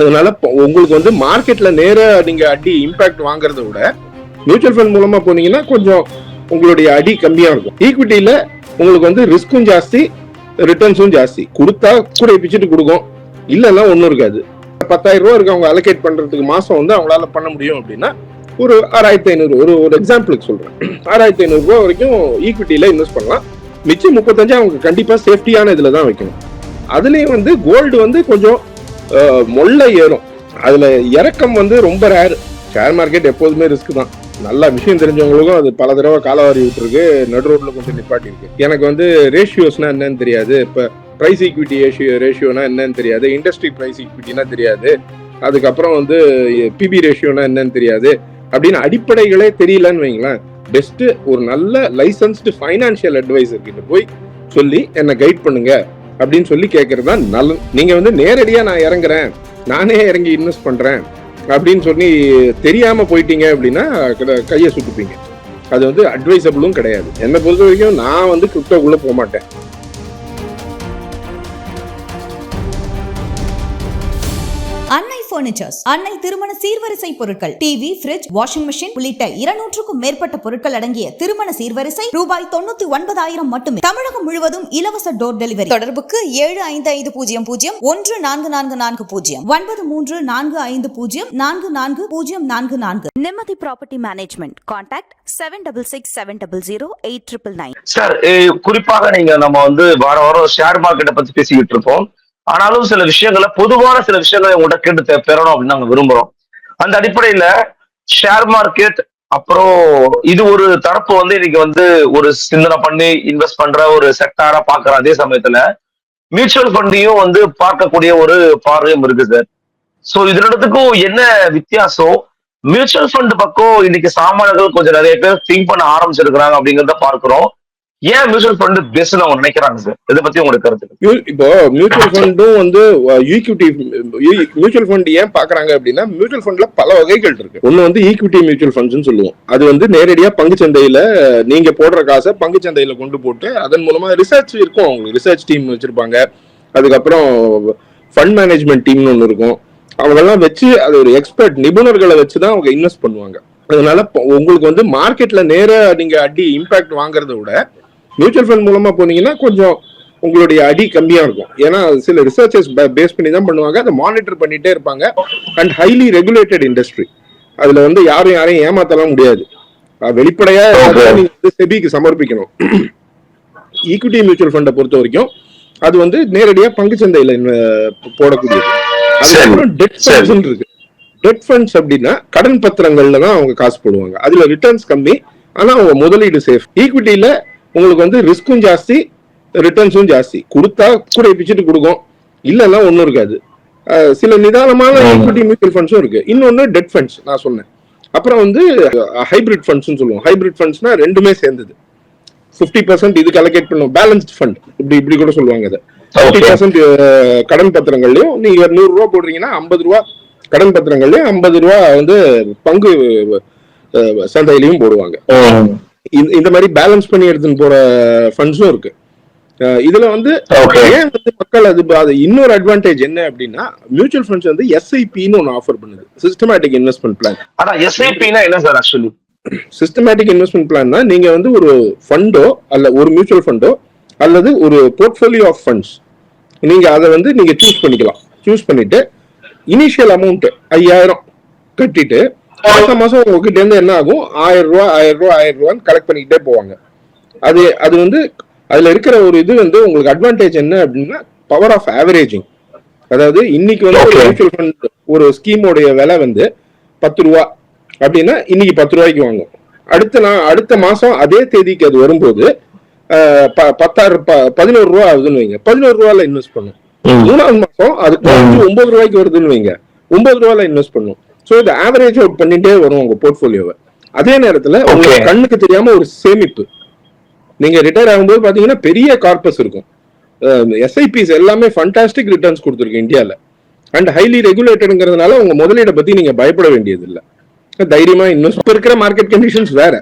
அதனால இப்போ உங்களுக்கு வந்து மார்க்கெட்ல நேராக நீங்க அடி இம்பாக்ட் வாங்குறத விட மியூச்சுவல் ஃபண்ட் மூலமா போனீங்கன்னா கொஞ்சம் உங்களுடைய அடி கம்மியா இருக்கும். ஈக்விட்டியில உங்களுக்கு வந்து ரிஸ்க்கும் ஜாஸ்தி ரிட்டர்ன்ஸும் ஜாஸ்தி. கொடுத்தா கூட பிச்சுட்டு கொடுக்கும். இல்லைன்னா ஒன்றும் இருக்காது. பத்தாயிரம் ரூபா இருக்கு அவங்க அலோகேட் பண்றதுக்கு மாசம் வந்து அவங்களால பண்ண முடியும் அப்படின்னா ஒரு ஆறாயிரத்தி ஐநூறு ஒரு ஒரு எக்ஸாம்பிளுக்கு சொல்றேன். ஆறாயிரத்தி ஐநூறு ரூபா வரைக்கும் ஈக்விட்டியில இன்வெஸ்ட் பண்ணலாம். மிச்சம் முப்பத்தஞ்சு அவங்க கண்டிப்பா சேஃப்டியான இதுல தான் வைக்கணும். அதுலயும் வந்து கோல்டு வந்து கொஞ்சம் மொல்ல ஏறும். அதுல இறக்கம் வந்து ரொம்ப ரேர் ஷேர் மார்க்கெட் எப்போதுமே ரிஸ்க் தான். நல்ல விஷயம் தெரிஞ்சவங்களுக்கும் அது பல தடவை காலவாரி விட்டுருக்கு. நடு ரோட்ல கொஞ்சம் நிப்பாட்டி இருக்கு எனக்கு வந்து ரேஷியோஸ்னா என்னன்னு தெரியாது. இப்ப ப்ரைஸ் ஈக்விட்டி ரேஷியோ ரேஷியோனா என்னன்னு தெரியாது. இண்டஸ்ட்ரி ப்ரைஸ் ஈக்விட்டினா தெரியாது. அதுக்கப்புறம் வந்து பிபி ரேஷியோனா என்னன்னு தெரியாது. அப்படின்னு அடிப்படைகளே தெரியலன்னு வைங்களேன். பெஸ்ட்டு ஒரு நல்ல லைசன்ஸ்டு ஃபைனான்ஷியல் அட்வைசர் கிட்ட போய் சொல்லி என்னை கைட் பண்ணுங்க. அப்படின்னு சொல்லி கேட்கறது தான் நல்ல நீங்க வந்து நேரடியா நான் இறங்குறேன் நானே இறங்கி இன்வெஸ்ட் பண்றேன் அப்படின்னு சொல்லி தெரியாம போயிட்டீங்க அப்படின்னா கையை சுட்டுப்பீங்க அது வந்து அட்வைசபிளும் கிடையாது. என்னை பொறுத்த வரைக்கும் நான் வந்து கிரிப்டோக்குள்ள போக மாட்டேன் பர்னிச்சர்ஸ் அன்னை திருமண சீர்வரிசை பொருட்கள் டிவி ஃபிரிட்ஜ் வாஷிங் மிஷின் உள்ளிட்ட இருநூற்றுக்கும் மேற்பட்ட பொருட்கள் அடங்கிய திருமண சீர்வரிசை ரூபாய் தொண்ணூத்தி ஒன்பதாயிரம் மட்டுமே. தமிழகம் முழுவதும் இலவச டோர் டெலிவரி தொடர்புக்கு ஏழு ஐந்து ஐந்து பூஜ்ஜியம் பூஜ்ஜியம் ஒன்று நான்கு நான்கு நான்கு பூஜ்ஜியம் ஒன்பது மூன்று நான்கு ஐந்து பூஜ்ஜியம் நான்கு நான்கு பூஜ்ஜியம் நான்கு நான்கு. Nimmadhi property management contact seven double six seven double zero eight triple nine sir eh, குறிப்பாக நீங்க நம்ம வந்து வார வாரம் ஷேர் மார்க்கெட்டை பத்தி பேசிக்கிட்டு இருக்கோம் ஆனாலும் சில விஷயங்களை பொதுவான சில விஷயங்களை உங்கள்கிட்ட கேட்டு பெறணும் அப்படின்னு நாங்க விரும்புறோம். அந்த அடிப்படையில ஷேர் மார்க்கெட் அப்புறம் இது ஒரு தரப்பு வந்து இன்னைக்கு வந்து ஒரு சிந்தனை பண்ணி இன்வெஸ்ட் பண்ற ஒரு செக்டாரா பாக்குற அதே சமயத்துல மியூச்சுவல் ஃபண்டையும் வந்து பார்க்கக்கூடிய ஒரு பார்வையும் இருக்கு சார் ஸோ இது ரெண்டுத்துக்கும் என்ன வித்தியாசம்? மியூச்சுவல் ஃபண்ட் பக்கம் இன்னைக்கு சாமான்கள் கொஞ்சம் நிறைய பேர் திங்க் பண்ண ஆரம்பிச்சிருக்கிறாங்க அப்படிங்கிறத பார்க்கிறோம். ஏன் மியூச்சுவல் ஃபண்ட் பெஸ்ட்னு அவங்க நினைக்கிறாங்க சார்? இதை பத்தி உங்களுக்கு கருத்து மியூ- இப்போ மியூச்சுவல் ஃபண்டும் வந்து ஈக்விட்டி மியூச்சுவல் ஃபண்ட் ஏன் பாக்குறாங்க அப்படின்னா மியூச்சுவல் ஃபண்ட்ல பல வகைகள் இருக்கு. ஒன்னு வந்து ஈக்விட்டி மியூச்சுவல் ஃபண்ட்ஸ்னு சொல்லுவோம். அது வந்து நேரடியா பங்கு சந்தையில நீங்க போடுற காசை பங்கு சந்தையில கொண்டு போட்டு அதன் மூலமா ரிசர்ச் இருக்கும். அவங்களுக்கு ரிசர்ச் டீம் வச்சிருப்பாங்க. அதுக்கப்புறம் ஃபண்ட் மேனேஜ்மெண்ட் டீம்னு ஒன்று இருக்கும். அவங்கெல்லாம் வச்சு அது ஒரு எக்ஸ்பர்ட் நிபுணர்களை வச்சு தான் அவங்க இன்வெஸ்ட் பண்ணுவாங்க. அதனால இப்போ உங்களுக்கு வந்து மார்க்கெட்ல நேர நீங்க அடி இம்பாக்ட் வாங்குறத விட மியூச்சுவல் ஃபண்ட் மூலமா போனீங்கன்னா கொஞ்சம் உங்களுடைய அடி கம்மியா இருக்கும். ஏன்னா சில ரிசர்ச்சர்ஸ் பேஸ் பண்ணி தான் பண்ணுவாங்க. அதை மானிட்டர் பண்ணிட்டே இருப்பாங்க. அண்ட் ஹைலி ரெகுலேட்டட் இண்டஸ்ட்ரி அதுல வந்து யாரும் யாரையும் ஏமாத்தலாம் முடியாது. வெளிப்படையா அதெல்லாம் நீங்க வந்து செபிக்கு சமர்ப்பிக்கணும். ஈக்விட்டி மியூச்சுவல் ஃபண்டை பொறுத்த வரைக்கும் அது வந்து நேரடியா பங்கு சந்தையில போடக்கூடியது. அதுக்கப்புறம் டெட். ஃபண்ட்ஸ் இருக்கு. டெட் ஃபண்ட்ஸ் அப்படின்னா கடன் பத்திரங்கள்ல தான் அவங்க காசு போடுவாங்க. அதுல ரிட்டர்ன்ஸ் கம்மி. ஆனா அவங்க முதலீடு சேஃப் ஈக்விட்டியில உங்களுக்கு வந்து ரிஸ்க்கும் ஜாஸ்தி ரிட்டர்ன்ஸும் ஜாஸ்தி. கொடுத்தா கூட பிச்சுட்டு கொடுக்கும். இல்லைன்னா ஒன்றும் இருக்காது. சில நிதானமான. ஈக்விட்டி மியூச்சுவல் ஃபண்ட்ஸும் இருக்கு. இன்னொன்னு டெட் ஃபண்ட்ஸ் நான் சொன்னேன். அப்புறம் வந்து ஹைபிரிட் ஃபண்ட்ஸ்னு சொல்லுவோம். ஹைபிரிட் ஃபண்ட்ஸ்னா ரெண்டுமே சேர்ந்தது. ஃபிஃப்டி பர்சன்ட் இதுக்கு அலோகேட் பண்ணுவோம் பேலன்ஸ்ட் ஃபண்ட் இப்படி இப்படி கூட சொல்லுவாங்க அதை ஃபிஃப்டி பர்சன்ட் கடன் பத்திரங்கள்லயும் நீங்க நூறு ரூபா போடுறீங்கன்னா ஐம்பது ரூபா கடன் பத்திரங்கள்லயும் ஐம்பது ரூபா வந்து பங்கு சந்தையிலையும் போடுவாங்க. இந்த- மாதிரி பேலன்ஸ் பண்ணி எடுத்துன்னு போற ஃபண்ட்ஸும் இருக்கு. இதுல வந்து. ஏன் வந்து மக்கள் அது அது இன்னொரு அட்வான்டேஜ் என்ன அப்படின்னா மியூச்சுவல் ஃபண்ட்ஸ் வந்து எஸ்ஐபின்னு ஒன்று ஆஃபர் பண்ணுது. சிஸ்டமேட்டிக் இன்வெஸ்ட்மெண்ட் பிளான் ஆனா எஸ்ஐபினா என்ன சார் ஆக்சுவலி சிஸ்டமேட்டிக் இன்வெஸ்ட்மெண்ட் பிளான்னா நீங்க வந்து ஒரு ஃபண்டோ அல்ல ஒரு மியூச்சுவல் ஃபண்டோ அல்லது ஒரு போர்ட்ஃபோலியோ ஆஃப் ஃபண்ட்ஸ் நீங்க அதை வந்து நீங்க சூஸ் பண்ணிக்கலாம். சூஸ் பண்ணிட்டு இனிஷியல் அமௌண்ட் ஐயாயிரம் கட்டிட்டு மாசம் மாசம் உங்ககிட்ட இருந்து என்ன ஆகும்? ஆயிரம் ரூபாய் ஆயிரம் ரூபாய் ஆயிரம் ரூபான்னு கலெக்ட் பண்ணிக்கிட்டே போவாங்க. அது அது வந்து அதுல இருக்கிற ஒரு இது வந்து உங்களுக்கு அட்வான்டேஜ் என்ன அப்படின்னா பவர் ஆஃப் ஆவரேஜிங் அதாவது இன்னைக்கு வந்து ஒரு. மியூச்சுவல் ஃபண்ட் ஒரு ஸ்கீமோடைய விலை வந்து பத்து ரூபா. அப்படின்னா இன்னைக்கு பத்து ரூபாய்க்கு வாங்கும் அடுத்த நான் அடுத்த மாசம் அதே தேதிக்கு அது வரும்போது பத்தாயிரம் பதினோரு ரூபா ஆகுதுன்னு வைங்க. பதினோரு ரூபால இன்வெஸ்ட் பண்ணும். மூணாவது மாசம் அது குறைஞ்சு ஒன்பது ரூபாய்க்கு வருதுன்னு வைங்க. ஒன்பது ரூபால இன்வெஸ்ட் பண்ணும். சோ இது ஆவரேஜ் அவுட் பண்ணிட்டே வரும் உங்க போர்ட்போலியோவை அதே நேரத்துல உங்களுக்கு. கண்ணுக்கு தெரியாம ஒரு சேமிப்பு. நீங்க ரிட்டையர் ஆகும்போது பாத்தீங்கன்னா பெரிய கார்பஸ் இருக்கும். எஸ்ஐபிஸ் எல்லாமே ஃபண்டாஸ்டிக் ரிட்டர்ன்ஸ் கொடுத்துருக்கு இந்தியால. அண்ட் ஹைலி ரெகுலேட்டடுங்கிறதுனால உங்க முதலீடை பத்தி நீங்க பயப்பட வேண்டியது இல்ல தைரியமா இன்வெஸ்ட் இப்ப இருக்கிற மார்க்கெட் கண்டிஷன்ஸ் வேற.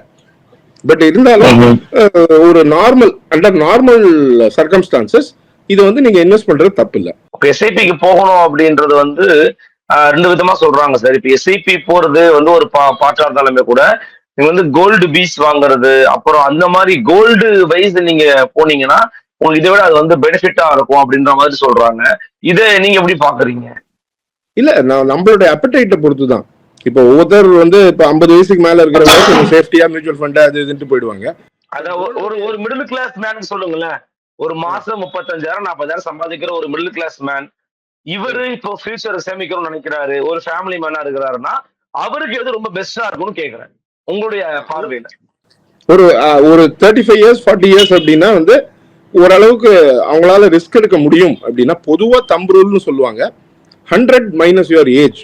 பட் இருந்தாலும் ஒரு நார்மல் அண்டர் நார்மல் சர்க்கம்ஸ்டான்சஸ் இது வந்து நீங்க இன்வெஸ்ட் பண்றது தப்பு இல்ல எஸ்ஐபிக்கு போகணும் அப்படின்றது வந்து ரெண்டு விதமா சொல்றாங்க சார். இப்ப எஸ்ஐபி போறது வந்து ஒரு பா பாட்டா இருந்தாலுமே கூட நீங்க வந்து கோல்டு பீஸ் வாங்குறது அப்புறம் அந்த மாதிரி கோல்டு வைஸ் நீங்க போனீங்கன்னா உங்களுக்கு இதை விட அது வந்து பெனிஃபிட்டா இருக்கும் அப்படின்ற மாதிரி சொல்றாங்க. இதை நீங்க எப்படி பாக்குறீங்க? இல்ல நான் நம்மளுடைய அப்படைட்டை பொறுத்து தான் இப்போ ஒவ்வொருத்தர் வந்து இப்போ ஐம்பது வயசுக்கு மேல இருக்கிறவங்க சேஃப்டியா மியூச்சுவல் ஃபண்ட் அது இதுன்ட்டு போயிடுவாங்க. அத ஒரு- ஒரு ஒரு மிடில் கிளாஸ் மேன் சொல்லுங்களேன். ஒரு மாசம் முப்பத்தஞ்சாயிரம் நாற்பதாயிரம் சம்பாதிக்கிற ஒரு மிடில் கிளாஸ் மேன் இவரு இப்போ ஃபியூச்சர் சேமிக்கணும்னு நினைக்கிறாரு ஒரு ஃபேமிலி மேனா இருக்கிறாருன்னா அவருக்கு எது ரொம்ப பெஸ்டா இருக்கும்னு கேக்குறேன். உங்களுடைய பார்வையில. ஒரு ஒரு thirty five years forty years அப்படின்னா வந்து ஓரளவுக்கு அவங்களால ரிஸ்க் எடுக்க முடியும் அப்படின்னா பொதுவா தம்பு ரூல்னு சொல்லுவாங்க ஹண்ட்ரட் மைனஸ் யுவர் ஏஜ்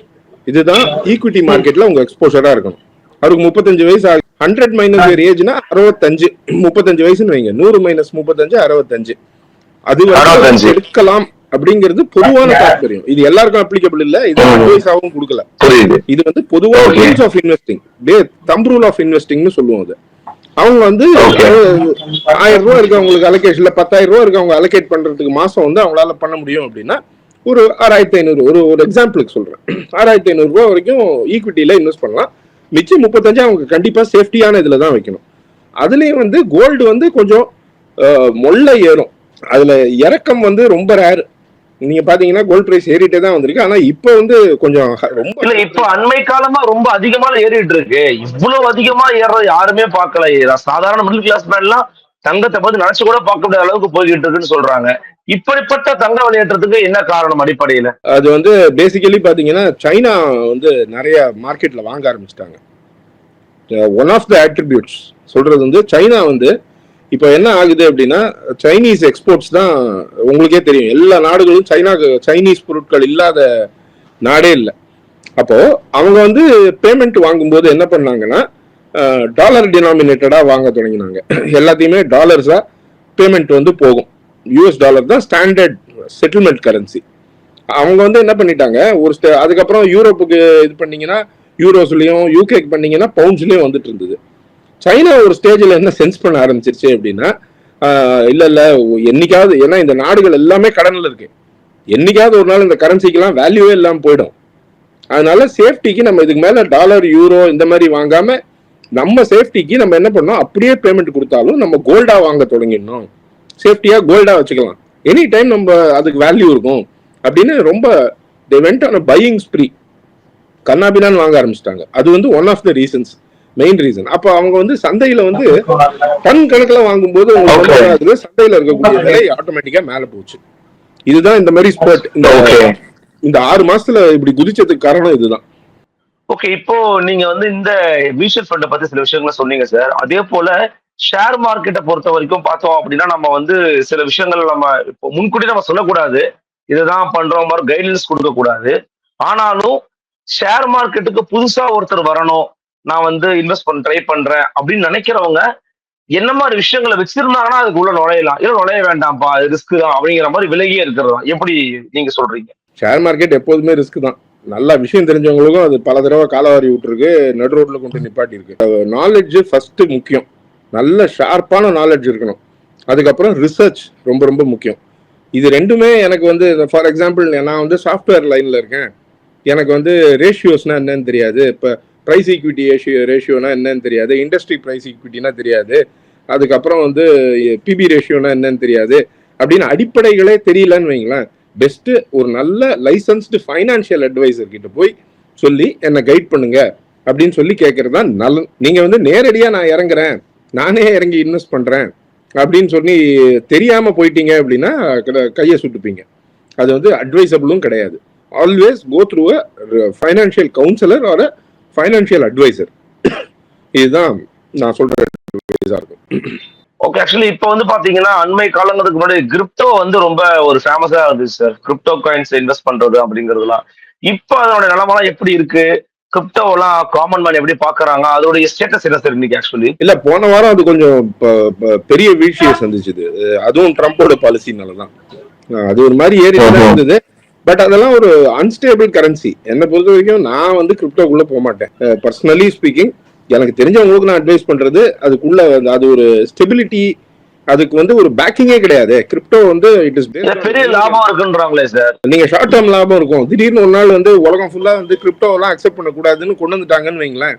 இதுதான் ஈக்விட்டி மார்க்கெட்ல உங்க எக்ஸ்போஷரா இருக்கணும். அவருக்கு முப்பத்தஞ்சு வயசு ஆகுது ஹண்ட்ரட் மைனஸ் யுவர் ஏஜ்னா அறுபத்தஞ்சு. முப்பத்தஞ்சு வயசுன்னு வைங்க. நூறு மைனஸ் முப்பத்தஞ்சு அறுபத்தஞ்சு. அது வரைக்கும் 65. எடுக்கலாம். அப்படிங்கிறது பொதுவான தாற்பயம் இது எல்லாருக்கும் அப்ளிகபிள் இல்ல. இது அட்வைஸாவும் கொடுக்கல. இது வந்து பொதுவா Okay. Rules of investing thumb rule of இன்வெஸ்டிங்னு சொல்லுவோம் அது. அவங்க வந்து ஆயிரம் ரூபாய் இருக்கு அவங்களுக்கு அலோகேஷன்ல பத்தாயிரம் ரூபாய் இருக்கு அவங்க அலோகேட் பண்றதுக்கு மாசம் வந்து அவங்களால பண்ண முடியும் அப்படின்னா ஒரு ஆறாயிரத்தி ஐநூறு ஒரு ஒரு எக்ஸாம்பிளுக்கு சொல்றேன். ஆறாயிரத்தி ஐநூறு ரூபாய் வரைக்கும் ஈக்விட்டியில இன்வெஸ்ட் பண்ணலாம். மிச்சம் முப்பத்தஞ்சு அவங்க கண்டிப்பா சேஃப்டியான இதுல தான் வைக்கணும். அதுலயும் வந்து கோல்டு வந்து கொஞ்சம் மொள்ள ஏறும். அதுல இறக்கம் வந்து ரொம்ப ரேர் நீங்க பாத்தீங்கன்னா கோல்ட் பிரைஸ் ஏறிட்டே தான் வந்திருக்கு. ஆனா இப்போ வந்து கொஞ்சம் ரொம்ப இல்ல இப்ப அண்மை காலமா ரொம்ப அதிகமா ஏறிட்டு இருக்கு. இவ்வளவு அதிகமா ஏறது யாருமே பார்க்கல. சாதாரண மிடில் கிளாஸ் மேன்லாம் தங்கத்தை பத்தி நினைச்சு கூட பார்க்க முடியாத அளவுக்கு போய்கிட்டு இருக்குன்னு சொல்றாங்க. இப்படிப்பட்ட தங்க விளையாட்டுறதுக்கு என்ன காரணம் அடிப்படையில? அது வந்து பேசிக்கலி பாத்தீங்கன்னா சைனா வந்து நிறைய மார்க்கெட்ல வாங்க ஆரம்பிச்சிட்டாங்க. ஒன் ஆஃப் த attributes சொல்றது வந்து சைனா வந்து இப்போ என்ன ஆகுது அப்படின்னா சைனீஸ் எக்ஸ்போர்ட்ஸ் தான் உங்களுக்கே தெரியும். எல்லா நாடுகளும் சைனாக்கு சைனீஸ் பொருட்கள் இல்லாத நாடே இல்லை. அப்போ அவங்க வந்து பேமெண்ட் வாங்கும்போது என்ன பண்ணாங்கன்னா டாலர் டினாமினேட்டடா வாங்க தொடங்கினாங்க. எல்லாத்தையுமே டாலர்ஸா பேமெண்ட் வந்து போகும். யூஎஸ் டாலர் தான் ஸ்டாண்டர்ட் செட்டில்மெண்ட் கரன்சி அவங்க வந்து என்ன பண்ணிட்டாங்க ஒரு அதுக்கப்புறம் யூரோப்புக்கு இது பண்ணீங்கன்னா யூரோஸ்லயும் யூகேக்கு பண்ணீங்கன்னா பவுண்ட்ஸ்லயும் வந்துட்டு இருந்தது. சைனா ஒரு ஸ்டேஜில் என்ன சென்ஸ் பண்ண ஆரம்பிச்சிருச்சு அப்படின்னா இல்லை இல்ல இல்ல என்னைக்காவது ஏன்னா இந்த நாடுகள் எல்லாமே கடனில் இருக்கு. என்னைக்காவது ஒரு நாள் இந்த கரன்சிக்கெல்லாம் வேல்யூவே இல்லாமல் போயிடும். அதனால சேஃப்டிக்கு நம்ம இதுக்கு மேல டாலர் யூரோ இந்த மாதிரி வாங்காம நம்ம சேஃப்டிக்கு நம்ம என்ன பண்ணோம் அப்படியே பேமெண்ட் கொடுத்தாலும் நம்ம கோல்டா வாங்க தொடங்கிடணும். சேஃப்டியா கோல்டா வச்சுக்கலாம். எனி டைம் நம்ம அதுக்கு வேல்யூ இருக்கும். அப்படின்னு ரொம்ப they went on buying spree கண்ணாபினான்னு வாங்க ஆரம்பிச்சிட்டாங்க. அது வந்து one of the reasons main reason அப்போ அவங்க வந்து சந்தையில வந்து டன் கணக்குல வாங்கும்போது உங்களுக்கு சந்தையில இருக்கக்கூடிய விலை ஆட்டோமேட்டிக்கா மேல போச்சு. இதுதான் இந்த மாதிரி ஸ்போர்ட் இந்த. இந்த ஆறு மாசத்துல இப்படி குதிச்சதுக்கு காரணம் இதுதான். ஓகே இப்போ நீங்க வந்து இந்த மியூச்சுவல் ஃபண்டை பத்தி சில விஷயங்களை சொன்னீங்க சார் அதே போல ஷேர் மார்க்கெட்டை பொறுத்த வரைக்கும் பார்த்தோம் அப்படின்னா நம்ம வந்து சில விஷயங்கள் நம்ம இப்போ முன்கூட்டி நம்ம சொல்லக்கூடாது. இதுதான் பண்றோம் மாதிரி கைட்லைன்ஸ் கொடுக்க கூடாது ஆனாலும் ஷேர் மார்க்கெட்டுக்கு புதுசா ஒருத்தர் வரணும். நான் வந்து இன்வெஸ்ட் பண்ண ட்ரை பண்றேன் அப்படின்னு நினைக்கிறவங்க என்ன மாதிரி விஷயங்களை வச்சிருந்தாங்கன்னா அதுக்குள்ள நுழையலாம். இல்லை நுழைய வேண்டாம்ப்பா அது ரிஸ்க் தான் அப்படிங்கிற மாதிரி விலகியே இருக்கிறதா? எப்படி நீங்க சொல்றீங்க? ஷேர் மார்க்கெட் எப்போதுமே ரிஸ்க் தான். நல்ல விஷயம் தெரிஞ்சவங்களுக்கும் அது பல தடவை காலவாரி விட்டுருக்கு நடு ரோட்ல கொண்டு நிப்பாட்டி இருக்கு. நாலேஜ் ஃபர்ஸ்ட் முக்கியம். நல்ல ஷார்ப்பான நாலேஜ் இருக்கணும். அதுக்கப்புறம் ரிசர்ச் ரொம்ப ரொம்ப முக்கியம். இது ரெண்டுமே எனக்கு வந்து ஃபார் எக்ஸாம்பிள் நான் வந்து சாஃப்ட்வேர் லைன்ல இருக்கேன். எனக்கு வந்து ரேஷியோஸ்னா என்னன்னு தெரியாது. இப்போ ப்ரைஸ் ஈக்விட்டி ரேஷியோ ரேஷியோனா என்னன்னு தெரியாது. இண்டஸ்ட்ரி ப்ரைஸ் ஈக்விட்டினா தெரியாது. அதுக்கப்புறம் வந்து பிபி ரேஷியோனா என்னன்னு தெரியாது. அப்படின்னு அடிப்படைகளே தெரியலன்னு வைங்களேன். பெஸ்ட்டு ஒரு நல்ல லைசன்ஸ்டு ஃபைனான்ஷியல் அட்வைசர் கிட்ட போய் சொல்லி என்னை கைட் பண்ணுங்க. அப்படின்னு சொல்லி கேட்கறது தான் நல்ல நீங்கள் வந்து நேரடியாக நான் இறங்குறேன். நானே இறங்கி இன்வெஸ்ட் பண்ணுறேன் அப்படின்னு சொல்லி தெரியாமல் போயிட்டீங்க அப்படின்னா கையை சுட்டுப்பீங்க. அது வந்து அட்வைசபிளும் கிடையாது. Always go through a financial counsellor or financial adviser இதுதான் நான் சொல்ற advice-ஆ இருக்கும். ஓகே ஆக்சுவலி இப்போ வந்து பாத்தீங்கன்னா அண்மை காலங்களுக்கு முன்னாடி கிரிப்டோ வந்து ரொம்ப ஒரு ஃபேமஸா இருந்துச்சு சார் கிரிப்டோ காயின்ஸ் இன்வெஸ்ட் பண்றது அப்படிங்கிறதுலாம் இப்போ அதோட நிலமெல்லாம் எப்படி இருக்கு? கிரிப்டோலாம் காமன் மேன் எப்படி பாக்குறாங்க? அதோட ஸ்டேட்டஸ் என்ன சார் இன்னைக்கு ஆக்சுவலி இல்ல போன வாரம் அது கொஞ்சம் பெரிய வீழ்ச்சியை சந்திச்சுது. அதுவும் ட்ரம்ப்போட பாலிசினால தான் அஹ் அது ஒரு மாதிரி ஏறி இருந்தது பட் அதெல்லாம் ஒரு அன்ஸ்டேபிள் கரன்சி என்னை பொறுத்த வரைக்கும் நான் வந்து கிரிப்டோக்குள்ள போக மாட்டேன். பர்சனலி ஸ்பீக்கிங் எனக்கு தெரிஞ்சவங்களுக்கு நான் அட்வைஸ் பண்றது அதுக்குள்ள அது ஒரு ஸ்டெபிலிட்டி அதுக்கு வந்து ஒரு பேக்கிங்கே கிடையாது. கிரிப்டோ வந்து இட் இஸ் பெரிய லாபம் இருக்குன்றாங்களே சார் நீங்க ஷார்ட் டேர்ம் லாபம் இருக்கும். திடீர்னு ஒரு நாள் வந்து உலகம் ஃபுல்லா வந்து கிரிப்டோலாம் அக்செப்ட் பண்ணக்கூடாதுன்னு கொண்டு வந்துட்டாங்கன்னு வைங்களேன்.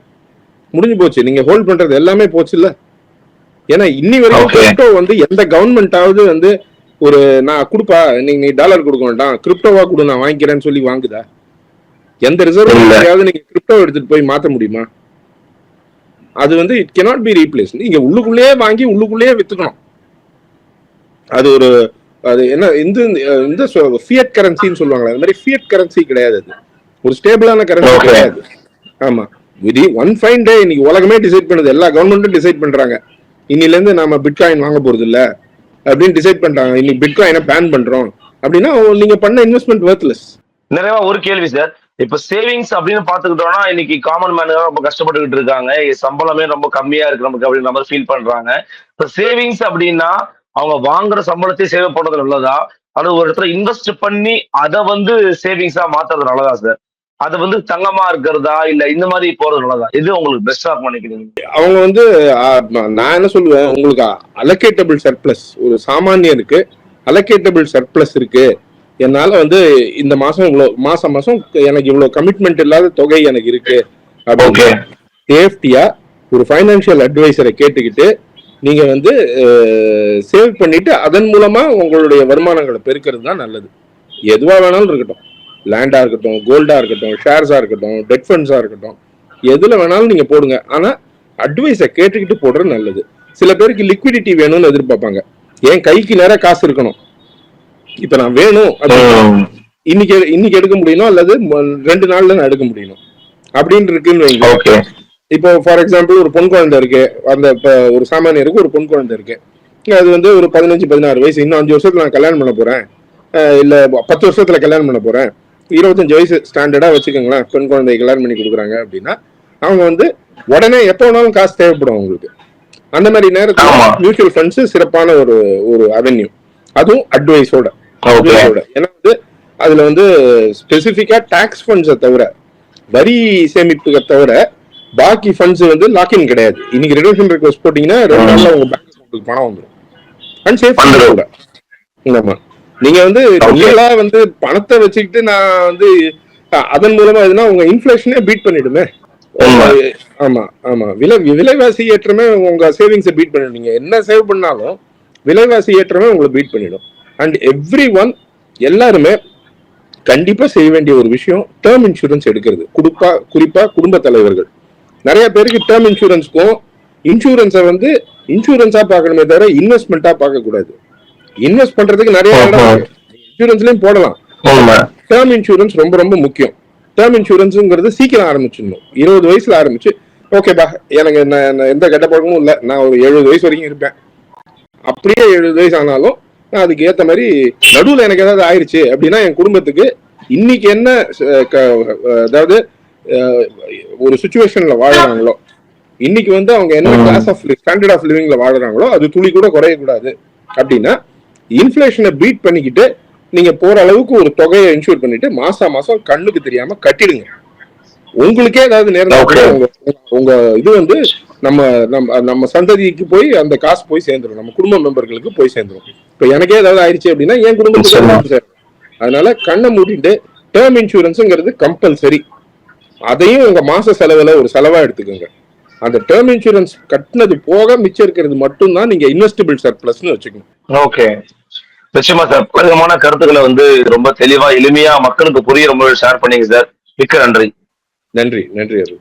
முடிஞ்சு போச்சு. நீங்க ஹோல்ட் பண்றது எல்லாமே போச்சு இல்ல ஏன்னா இன்னி வரைக்கும். கிரிப்டோ வந்து எந்த கவர்மெண்டாவது வந்து ஒரு நான் கொடுப்பா நீங்க நீ டாலர் கொடுக்க வேண்டாம் கிரிப்டோவா கொடு நான் வாங்கிக்கிறேன்னு சொல்லி வாங்குதா? எந்த ரிசர்வ் இல்ல. பேங்காவது நீங்க கிரிப்டோ எடுத்துட்டு போய் மாத்த முடியுமா? அது வந்து இட் cannot பி ரீப்ளேஸ் நீங்க உள்ளுக்குள்ளேயே வாங்கி உள்ளுக்குள்ளேயே வித்துக்கணும். அது ஒரு அது என்ன இந்த இந்த ஃபியட் கரன்சின்னு சொல்லுவாங்களே அந்த மாதிரி ஃபியட் கரன்சி கிடையாது அது. ஒரு ஸ்டேபிளான கரன்சி. கிடையாது. ஆமா. விதி ஒன் ஃபைன் டே இன்னைக்கு உலகமே டிசைட் பண்ணுது. எல்லா கவர்மெண்ட்டும் டிசைட் பண்றாங்க. இன்னில இருந்து நாம பிட்காயின் வாங்க போறது இல்ல அப்படின்னு டிசைட் பண்றாங்க இன்னைக்கு பிட்காயினை பேன் பண்றோம்? அப்படின்னா நீங்க பண்ண இன்வெஸ்ட்மெண்ட் வர்த்லெஸ் நிறைவா ஒரு கேள்வி சார் இப்ப சேவிங்ஸ் அப்படின்னு பாத்துக்கிட்டோம்னா இன்னைக்கு காமன் மேனு ரொம்ப கஷ்டப்பட்டுக்கிட்டு இருக்காங்க. சம்பளமே ரொம்ப கம்மியா இருக்கு நமக்கு அப்படின்ற மாதிரி ஃபீல் பண்றாங்க. இப்ப சேவிங்ஸ் அப்படின்னா அவங்க வாங்குற சம்பளத்தையும் சேவ் பண்றது நல்லதா? அது ஒரு இடத்துல இன்வெஸ்ட் பண்ணி அதை வந்து சேவிங்ஸா மாத்துறது நல்லதா சார் அது வந்து தங்கமா இருக்கிறதா? இல்ல இந்த மாதிரி போறது நல்லதா? இது உங்களுக்கு பெஸ்டா நினைக்கிறீங்க? அவங்க வந்து நான் என்ன சொல்லுவேன் உங்களுக்கு அலோகேட்டபிள் சர்ப்ளஸ் ஒரு சாமானியருக்கு அலோகேட்டபிள் சர்ப்ளஸ் இருக்கு. என்னால வந்து இந்த மாசம் இவ்வளவு மாசம் மாசம் எனக்கு இவ்வளவு கமிட்மெண்ட் இல்லாத தொகை எனக்கு இருக்கு. Okay. சேஃப்டியா ஒரு ஃபைனான்சியல் அட்வைசரை கேட்டுக்கிட்டு நீங்க வந்து சேவ் பண்ணிட்டு அதன் மூலமா உங்களுடைய வருமானங்களை பெருக்கிறது தான் நல்லது. எதுவா வேணாலும் இருக்கட்டும். லேண்டா இருக்கட்டும் கோல்டா இருக்கட்டும் ஷேர்ஸா இருக்கட்டும் டெட் ஃபண்ட்ஸா இருக்கட்டும் எதுல வேணாலும் நீங்க போடுங்க. ஆனா அட்வைஸை கேட்டுக்கிட்டு போடுறது நல்லது. சில பேருக்கு லிக்விடிட்டி வேணும்னு எதிர்பார்ப்பாங்க. என் கைக்கு நேரா காசு இருக்கணும். இப்ப நான் வேணும் இன்னைக்கு இன்னைக்கு எடுக்க முடியணும் அல்லது ரெண்டு நாள்ல நான் எடுக்க முடியணும் அப்படின்னு இருக்குன்னு வைங்க. ஓகே. இப்போ ஃபார் எக்ஸாம்பிள் ஒரு பொன் குழந்தை இருக்கு. அந்த இப்ப ஒரு சாமானியருக்கு ஒரு பொன் குழந்தை இருக்கு. அது வந்து ஒரு பதினஞ்சு பதினாறு வயசு. இன்னும் அஞ்சு வருஷத்துல நான் கல்யாணம் பண்ண போறேன். இல்ல பத்து வருஷத்துல கல்யாணம் பண்ண போறேன். இருபத்தஞ்சு வயசு ஸ்டாண்டர்டா வச்சுக்கோங்களேன். பெண் குழந்தையை கல்யாணம் பண்ணி கொடுக்குறாங்க அப்படின்னா அவங்க வந்து உடனே எப்போ வேணாலும் காசு தேவைப்படும் அவங்களுக்கு. அந்த மாதிரி நேரத்துல. மியூச்சுவல் ஃபண்ட்ஸ் சிறப்பான ஒரு ஒரு அவென்யூ அதுவும் அட்வைஸோட அட்வைஸோட ஏன்னா வந்து அதுல வந்து ஸ்பெசிஃபிக்கா டாக்ஸ் ஃபண்ட்ஸை தவிர வரி சேமிப்புகளை தவிர பாக்கி ஃபண்ட்ஸ் வந்து லாக்இன் கிடையாது. இன்னைக்கு ரிடக்ஷன் ரிக்வஸ்ட் போட்டீங்கன்னா ரெண்டு நாள்ல உங்க பேங்க் அக்கௌண்ட்டுக்கு பணம் வந்துடும் அண்ட் சேஃப். கூட ஆமா. நீங்க வந்து. ரியலா வந்து பணத்தை வச்சுக்கிட்டு நான் வந்து அதன் மூலமா எதுனா உங்க இன்ஃபிளேஷனே பீட் பண்ணிடுமே. ஆமா ஆமா. விலை விலைவாசி ஏற்றமே உங்க சேவிங்ஸை பீட் பண்ணிடும். நீங்க என்ன சேவ் பண்ணாலும் விலைவாசி ஏற்றமே உங்களை பீட் பண்ணிடும். அண்ட் எவ்ரி ஒன் எல்லாருமே கண்டிப்பா செய்ய வேண்டிய ஒரு விஷயம் டேர்ம் இன்சூரன்ஸ் எடுக்கிறது. குறிப்பா குறிப்பா குடும்ப தலைவர்கள். நிறைய பேருக்கு டேர்ம் இன்சூரன்ஸ்க்கும் இன்சூரன்ஸை வந்து இன்சூரன்ஸா பார்க்கணுமே தவிர இன்வெஸ்ட்மெண்ட்டா பார்க்க கூடாது இன்வெஸ்ட் பண்றதுக்கு நிறைய இன்சூரன்ஸ்லயும் போடலாம். டேர்ம் இன்சூரன்ஸ் ரொம்ப ரொம்ப முக்கியம். டேர்ம் இன்சூரன்ஸுங்கிறது சீக்கிரம் ஆரம்பிச்சிடணும். இருபது வயசுல ஆரம்பிச்சு ஓகேப்பா எனக்கு நான் எந்த கெட்ட பழக்கமும் இல்லை. நான் ஒரு எழுபது வயசு வரைக்கும் இருப்பேன். அப்படியே எழுபது வயசு ஆனாலும் நான் அதுக்கு ஏத்த மாதிரி நடுவுல எனக்கு ஏதாவது ஆயிருச்சு அப்படின்னா என் குடும்பத்துக்கு இன்னைக்கு என்ன அதாவது ஒரு சுச்சுவேஷன்ல வாழுறாங்களோ இன்னைக்கு வந்து அவங்க என்ன. கிளாஸ் ஆஃப் ஸ்டாண்டர்ட் ஆஃப் லிவிங்ல வாழுறாங்களோ அது துளி கூட குறையக்கூடாது. அப்படின்னா இன்ஃபிளேஷனை பீட் பண்ணிக்கிட்டு நீங்க போற அளவுக்கு ஒரு தொகையை இன்சூர் பண்ணிட்டு மாசம் மாசம் கண்ணுக்கு தெரியாம கட்டிடுங்க. உங்களுக்கே ஏதாவது நேரம். உங்க இது வந்து நம்ம நம்ம நம்ம சந்ததிக்கு போய் அந்த காசு போய் சேர்ந்துரும். நம்ம குடும்ப மெம்பர்களுக்கு போய் சேர்ந்துரும். இப்ப எனக்கே ஏதாவது ஆயிடுச்சு அப்படின்னா என் குடும்பத்துக்கு அதனால கண்ணை மூடிட்டு டேர்ம் இன்சூரன்ஸுங்கிறது கம்பல்சரி அதையும் உங்க மாச செலவுல ஒரு செலவா எடுத்துக்கோங்க. அந்த டேர்ம் இன்சூரன்ஸ் கட்டினது போக மிச்சம் இருக்கிறது மட்டும்தான் நீங்க இன்வெஸ்டபிள் சர்ப்ளஸ்னு வச்சுக்கணும். ஓகே நிச்சயமா சார் பலவிதமான கருத்துக்களை வந்து ரொம்ப தெளிவா எளிமையா மக்களுக்கு புரிய ரொம்ப ஷேர் பண்ணீங்க சார் மிக்க நன்றி. நன்றி நன்றி அருள்